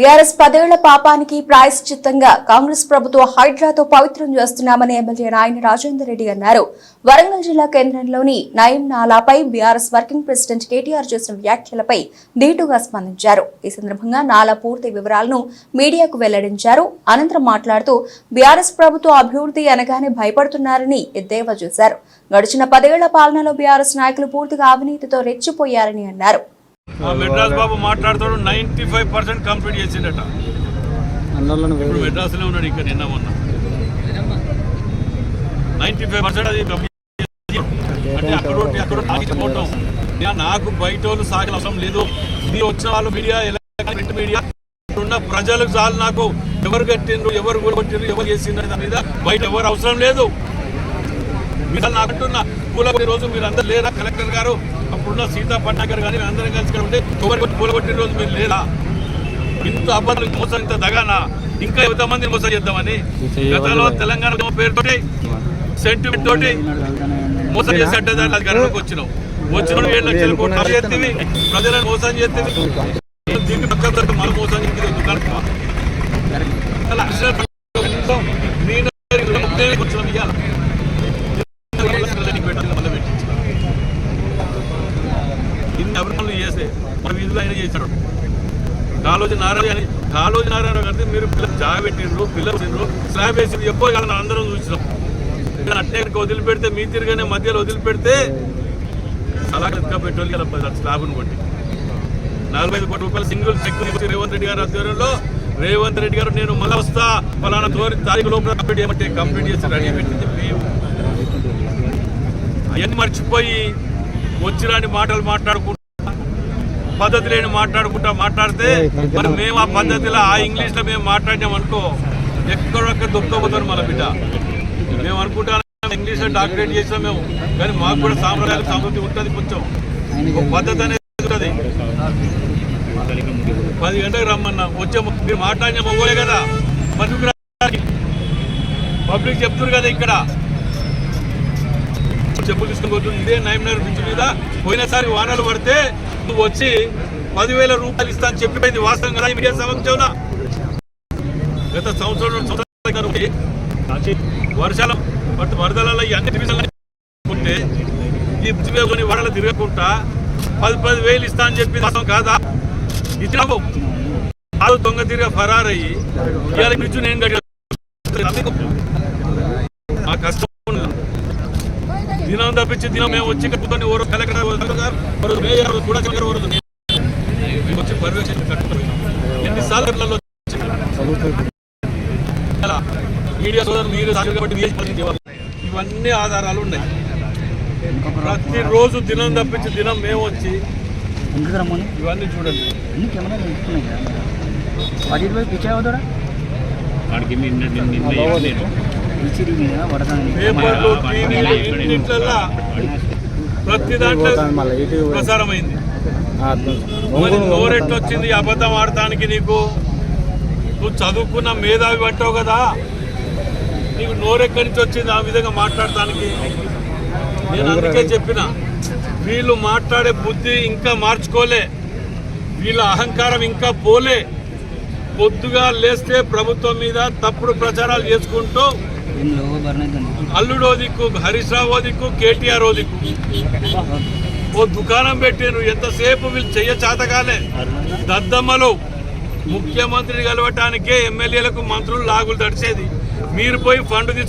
BRS పదేళ్ళ పాపానికి ప్రాయశ్చిత్తంగా కాంగ్రెస్ ప్రభుత్వ హైడ్రాతో పవిత్రం చేస్తున్నామని ఎమ్మెల్యే నాయన రాజేందర్ రెడ్డి అన్నారు. వరంగల్ జిల్లా కేంద్రంలోని నయం నాలాపై బీఆర్ఎస్ వర్కింగ్ ప్రెసిడెంట్ కేటీఆర్ చేసిన వ్యాఖ్యలపై ధీటుగా స్పందించారు. ఈ సందర్భంగా నాలా పూర్తి వివరాలను మీడియాకు వెల్లడించారు. అనంతరం మాట్లాడుతూ బీఆర్ఎస్ ప్రభుత్వ అభివృద్ధి అనగానే భయపడుతున్నారని ఎద్దేవా చేశారు. గడిచిన పదేళ్ళ పాలనలో బీఆర్ఎస్ నాయకులు పూర్తిగా అవినీతితో రెచ్చిపోయారని అన్నారు. మెడ్రాస్ బాబు మాట్లాడుతాడు నైన్టీ ఫైవ్ పర్సెంట్ కంప్లీట్ చేసిండట. ఇప్పుడు మెడ్రాస్లో ఉన్నాడు ఇంకా నిన్న మొన్న. నైన్టీ ఫైవ్ పర్సెంట్ అది అంటే అక్కడ అక్కడ ఆగిపోవటం నాకు బయట వాళ్ళు సాగిన అవసరం లేదు. మీరు వచ్చిన వాళ్ళు మీడియా ప్రింట్ మీడియా ఉన్న ప్రజలకు చాలు నాకు. ఎవరు కట్టిండ్రు ఎవరు కొట్టిండ్రు ఎవరు చేసిండ్రు దాని మీద బయట ఎవరు అవసరం లేదు. మీరు నాకు అంటున్నా పూలగొట్టి రోజు మీరు అందరు లేరా? కలెక్టర్ గారు అప్పుడున్న సీతా పట్నాయక్ గారు కానీ అందరం కలిసి ఉంటే కొబ్బరి కొట్టి పూలగొట్టిన రోజు మీరు లేరా? ఇంత అబద్ధాలు మోసం ఇంత దగానా? ఇంకా ఎంతమంది మోసం చేద్దామని? గతంలో తెలంగాణ ఉద్యమం పేరుతోటి సెంటిమెంట్ తోటి మోసం చేసే అడ్డదారులు అధికారంలోకి వచ్చినాం. వచ్చిన ఏడు లక్షల కోట్లు ఖర్చు చేస్తేవి ప్రజలను మోసం చేస్తేవి దీన్ని పక్కన పెడితే మనం మోసం చేసేది ఇన్ని అభివృద్ధులు చేస్తే మన వీధిలో ఆయన చేశాడు కాలోజీ నారాయణ అని కాలోజీ నారాయణ గారిని మీరు పిల్లలు జాగబెట్టిండ్రు పిల్లలు తిండ్రు స్లాబ్ వేసి ఎక్కువ కాలం అందరం చూసినాం. ఇక్కడ అట్టే వదిలిపెడితే మీ తిరిగానే మధ్యలో వదిలిపెడితే అలా కనుక పెట్రోల్ కదా స్లాబ్ను కొట్టి. నలభై ఐదు కోట్ల రూపాయలు సింగిల్ చెక్ రేవంత్ రెడ్డి గారి ఆధ్వర్యంలో రేవంత్ రెడ్డి గారు నేను మళ్ళీ వస్తా ఫలానా తోరి తారీఖు లోపల కంప్లీట్ చేయమంటే కంప్లీట్ చేసి రెడీ పెట్టింది అవన్నీ మర్చిపోయి వచ్చిరాని మాటలు మాట్లాడుకుంటూ పద్ధతి లేని మాట్లాడుకుంటా మాట్లాడితే మరి మేము ఆ పద్ధతిలో ఆ ఇంగ్లీష్లో మేము మాట్లాడినాం అనుకో ఎక్కడొక్క దుఃఖపోతారు మన బిడ్డ. మేము అనుకుంటాం ఇంగ్లీష్లో డాక్టరేట్ చేసినాం మేము కానీ మాకు కూడా సాంప్రదాయాలు సంస్కృతి ఉంటుంది కొంచెం. ఒక పద్ధతి అనేది ఉంటుంది. పది గంటలకు రమ్మన్నా వచ్చే మీరు మాట్లాడిన మొగోలే కదా. మరి పబ్లిక్ చెప్తున్నారు కదా ఇక్కడ. చెప్పులు తీసుకుని పోతుంది ఇదే నైమ్నర్ బ్రిడ్జ్ మీద పోయినసారి వానలు పడితే ప్రభుత్వం వచ్చి పదివేల రూపాయలు ఇస్తా అని చెప్పిపోయింది వాస్తవం కదా మీడియా సమక్షంలో గత సంవత్సరం వర్షాల బట్ వరదలలో అన్ని డివిజన్లు ఈ పృథ్వీ కొన్ని వడలు తిరగకుండా పది పది వేలు ఇస్తా అని చెప్పి వాస్తవం కాదా? ఇచ్చినావు ఆరు దొంగ తిరిగి ఫరారయ్యి ఇవాళ బ్రిడ్జ్ నేను కట్టాను ఆ కష్టం దినం తప్పించి దినం మేము వచ్చి కట్టుకొని ఓరు కలెక్టర్ ఓరు మేయర్ ఓరు కూడా కలెక్టర్ ఓరు మేము వచ్చి పర్యవేక్షణ కట్టుకొని ఎన్నిసార్లు ఇళ్ళలో అలా మీడియా సోదరులు మీరు కాబట్టి మీరే. ఇవన్నీ ఆధారాలు ఉన్నాయి. ప్రతిరోజు దినం తప్పించి దినం మేము వచ్చి ఇవన్నీ చూడండి. వాడికి నిన్న నిన్న పేపర్లు టీవీలు ప్రతి దాంట్లో ప్రసారమైంది. మరి నోరెట్టు వచ్చింది అబద్ధం ఆడటానికి నీకు. నువ్వు చదువుకున్న మేధావి పట్టావు కదా. నీకు నోరెక్కడి నుంచి వచ్చింది ఆ విధంగా మాట్లాడటానికి? నేను అందుకే చెప్పిన వీళ్ళు మాట్లాడే బుద్ధి ఇంకా మార్చుకోలే. వీళ్ళ అహంకారం ఇంకా పోలే. పొద్దుగా లేస్తే ప్రభుత్వం మీద తప్పుడు ప్రచారాలు చేసుకుంటూ అల్లుడో దిక్కు హరీష్ ఓ దిక్కు కేటీఆర్ ఓ దిక్కు ఓ దుకాణం పెట్టిరు ఎంతసేపు వీళ్ళు చెయ్య చాతకాలే దద్దమ్మలు ముఖ్యమంత్రిని కలవటానికే ఎమ్మెల్యేలకు మంత్రులు లాగులు తడిచేది. మీరు పోయి ఫండ్ తీసుకు